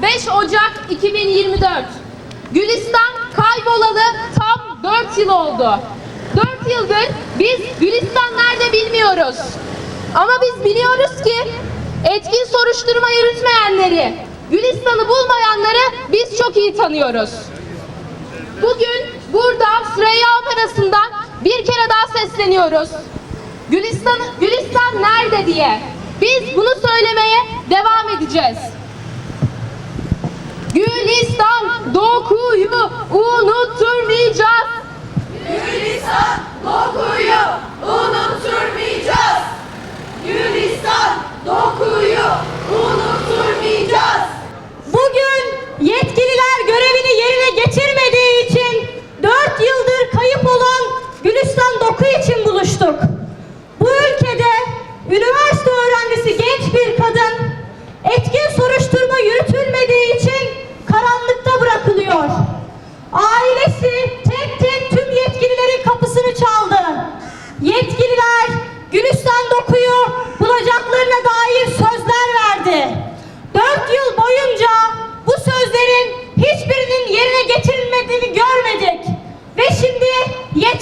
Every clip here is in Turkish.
Bugün 5 Ocak 2024. Gülistan kaybolalı tam 4 yıl oldu. 4 yıldır biz Gülistan nerede bilmiyoruz. Ama biz biliyoruz ki etkin soruşturma yürütmeyenleri, Gülistan'ı bulmayanları biz çok iyi tanıyoruz. Bugün burada Süreyya Operası'ndan bir kere daha sesleniyoruz. Gülistan, Gülistan nerede diye. Biz bunu söylemeye devam edeceğiz. Gülistan dokuyu unutturmayacağız. Gülistan dokuyu unutturmayacağız. Gülistan dokuyu unutturmayacağız. Bugün yetkililer görevini yerine getirmediği için 4 yıldır kayıp olan Gülistan Doku için buluştuk. Bu ülkede üniversite öğrencisi genç bir kadın etkin soruşturma yürütülmediği için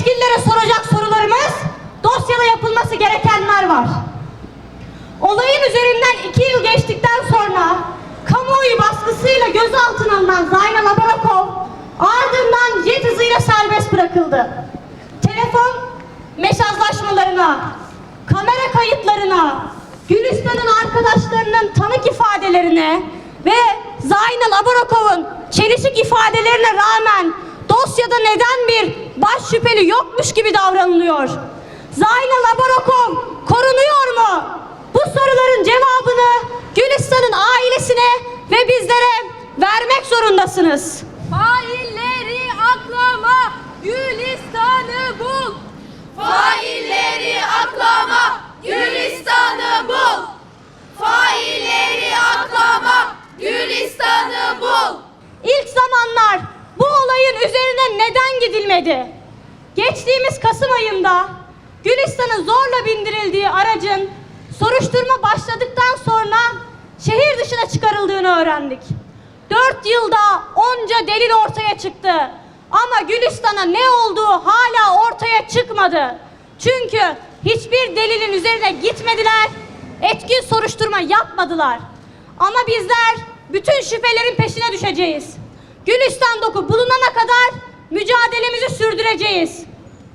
yetkililere soracak sorularımız dosyada yapılması gerekenler var. Olayın üzerinden iki yıl geçtikten sonra kamuoyu baskısıyla gözaltına alınan Zaynal Abarakov ardından jet hızıyla serbest bırakıldı. Telefon mesajlaşmalarına, kamera kayıtlarına, Gülistan'ın arkadaşlarının tanık ifadelerine ve Zaynal Abarakov'un çelişik ifadelerine rağmen dosyada neden bir baş şüpheli yokmuş gibi davranılıyor? Zaynal Abarakov korunuyor mu? Bu soruların cevabını Gülistan'ın ailesine ve bizlere vermek zorundasınız. Failleri aklama, Gülistan'ı bul. Failleri aklama, Gülistan'ı bul. Failleri aklama, Gülistan'ı bul. İlk zamanlar bu olayın üzerine neden gidilmedi? Geçtiğimiz Kasım ayında Gülistan'ın zorla bindirildiği aracın soruşturma başladıktan sonra şehir dışına çıkarıldığını öğrendik. Dört yılda onca delil ortaya çıktı. Ama Gülistan'a ne olduğu hala ortaya çıkmadı. Çünkü hiçbir delilin üzerine gitmediler, etkin soruşturma yapmadılar. Ama bizler bütün şüphelerin peşine düşeceğiz. Gülistan doku bulunana kadar mücadelemizi sürdüreceğiz.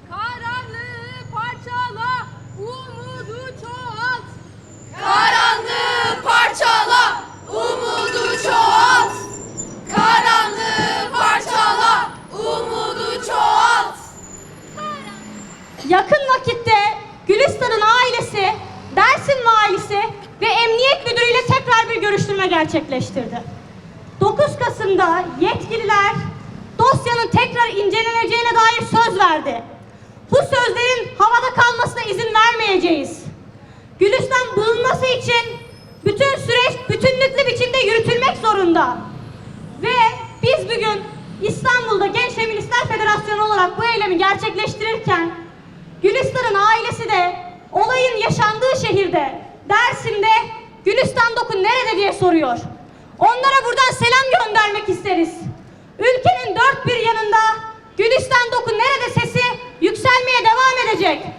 Karanlığı parçala, umudu çoğalt. Karanlığı parçala, umudu çoğalt. Karanlığı parçala, umudu çoğalt. Yakın vakitte Gülistan'ın ailesi, Dersim valisi ve emniyet müdürüyle tekrar bir görüştürme gerçekleştirdi. 9 Kasım'da yetkililer dosyanın tekrar inceleneceğine dair söz verdi. Bu sözlerin havada kalmasına izin vermeyeceğiz. Gülistan bulunması için bütün süreç bütünlüklü biçimde yürütülmek zorunda. Ve biz bugün İstanbul'da Genç Feministler Federasyonu olarak bu eylemi gerçekleştirirken Gülistan'ın ailesi de olayın yaşandığı şehirde Dersim'de Gülistan Dokun nerede diye soruyor. Onlara buradan selam göndermek isteriz. Ülkenin dört bir yanında Gülistan doku nerede sesi yükselmeye devam edecek.